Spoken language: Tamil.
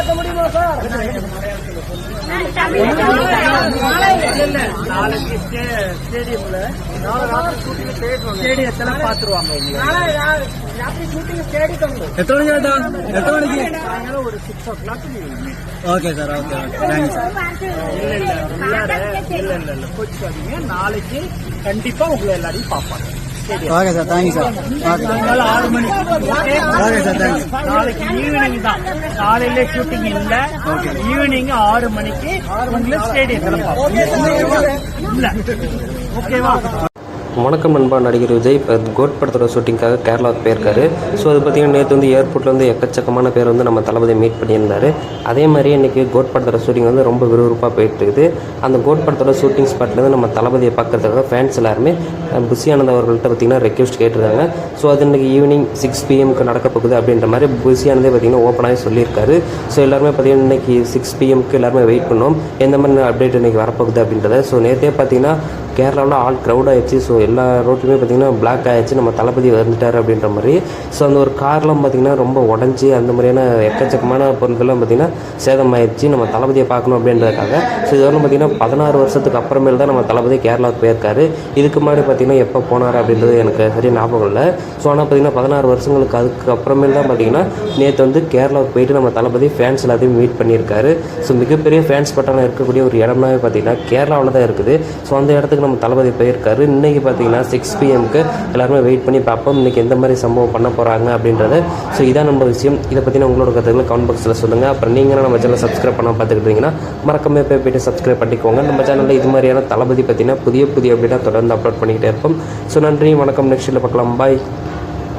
பார்க்க முடியுமா சார் நாளைக்கு ஸ்டே- ஸ்டேடியம்ல நாளை ராத்திரி ஷூட்டிங் ஸ்டேடியத்துல பாத்துருவாங்க எத்தனை மணிக்கு சாயங்காலம் ஒரு six o'clock okay sir okay thanks இல்ல இல்ல இல்ல இல்ல இல்ல கோச்சுக்காதீங்க நாளைக்கு கண்டிப்பா உங்களை எல்லாரையும் பார்ப்பாங்க okay sir thank you sir. Okay ஆறு மணிக்கு okay? Okay sir thank you நாளைக்கு ஈவினிங் தான். காலையில ஷூட்டிங் இல்ல. ஈவினிங் ஆறு மணிக்கு உங்களை ஸ்டேடியத்துல இல்ல. ஓகேவா வணக்கம் நண்பா நடிகர் விஜய். இப்போ கோட் படத்தோட ஷூட்டிங்காக கேரளாவுக்கு போயிருக்காரு. ஸோ அது பார்த்தீங்கன்னா நேற்று வந்து ஏர்போர்ட்டில் வந்து எக்கச்சக்கமான பேர் வந்து நம்ம தளபதியை மீட் பண்ணியிருந்தாரு. அதே மாதிரி இன்றைக்கி கோட் படத்தோட ஷூட்டிங் வந்து ரொம்ப விறுவிறுப்பாக போயிட்டு இருக்குது அந்த கோட் படத்தோட ஷூட்டிங் ஸ்பாட்லேருந்து நம்ம தளபதியை பார்க்கறதுக்காக ஃபேன்ஸ் எல்லாருமே புசியானந்த் அவர்கள்ட்ட பார்த்தீங்கன்னா ரெக்வஸ்ட் கேட்டிருக்காங்க. ஸோ அது இன்றைக்கி ஈவினிங் சிக்ஸ் பிஎம்க்கு நடக்க போகுது அப்படின்ற மாதிரி புசியானந்தே பார்த்திங்கன்னா பார்த்தீங்கன்னா ஓப்பனாகவே சொல்லியிருக்காரு. ஸோ எல்லாருமே பார்த்தீங்கன்னா இன்றைக்கி சிக்ஸ் பிஎம்க்கு எல்லாருமே வெயிட் பண்ணோம் எந்த மாதிரி அப்டேட் இன்றைக்கி வரப்போகுது அப்படின்றத. ஸோ நேற்றே பார்த்தீங்கன்னா கேரளாவில் ஆல் க்ரௌட் ஆயிடுச்சு. ஸோ எல்லா ரோட்லையுமே பார்த்தீங்கன்னா பிளாக் ஆயிடுச்சு. நம்ம தளபதி வந்துட்டார் அப்படின்ற மாதிரி. ஸோ அந்த ஒரு கார்லாம் பார்த்தீங்கன்னா ரொம்ப உடஞ்சி அந்த மாதிரியான எக்கச்சக்கமான பொருட்கள்லாம் பார்த்தீங்கன்னா சேதமாயிடுச்சு. நம்ம தளபதியை பார்க்கணும் அப்படின்றதுக்காக. ஸோ இது வந்து பார்த்தீங்கன்னா பதினாறு வருஷத்துக்கு அப்புறமேல் தான் நம்ம தளபதி கேரளாவுக்கு போயிருக்காரு. இதுக்கு முன்னாடி பார்த்தீங்கன்னா எப்போ போனார் அப்படின்றது எனக்கு சரியாக ஞாபகம் இல்லை. ஸோ ஆனால் பார்த்தீங்கன்னா பதினாறு வருஷங்களுக்கு அதுக்கு அப்புறமேல் தான் பார்த்தீங்கன்னா நேற்று வந்து கேரளாவுக்கு போயிட்டு நம்ம தளபதி ஃபேன்ஸ் எல்லாத்தையும் மீட் பண்ணியிருக்காரு. ஸோ மிகப்பெரிய ஃபேன்ஸ் பட்டாளம் இருக்கக்கூடிய ஒரு இடம்னாவே பார்த்தீங்கன்னா கேரளாவில் தான் இருக்குது. ஸோ அந்த இடத்துக்கு நம்ம தளபதி போயிருக்காரு. இன்னைக்கு பார்த்தீங்கன்னா சிக்ஸ் பிஎம்க்கு எல்லாருமே வெயிட் பண்ணி பார்ப்போம். இன்னைக்கு எந்த மாதிரி சம்பவம் பண்ண போகிறாங்க அப்படின்றது. ஸோ இதான் நம்ம விஷயம். இதை பற்றின உங்களோட கருத்துக்களை கமெண்ட் பாக்ஸில் சொல்லுங்கள் அப்புறம் நீங்கள் நம்ம சேனல் சப்ஸ்கிரைப் பண்ண பார்த்துக்கிட்டீங்கன்னா மறக்காம போய் போய்ட்டு சப்ஸ்கிரைப் பண்ணிக்கோங்க. நம்ம சேனலில் இது மாதிரியான தளபதி பார்த்தீங்கன்னா புதிய புதிய அப்டேட்டாக தொடர்ந்து அப்லோட் பண்ணிக்கிட்டே இருப்போம். ஸோ நன்றி. வணக்கம். நெக்ஸ்ட்டில் பார்க்கலாம். பாய்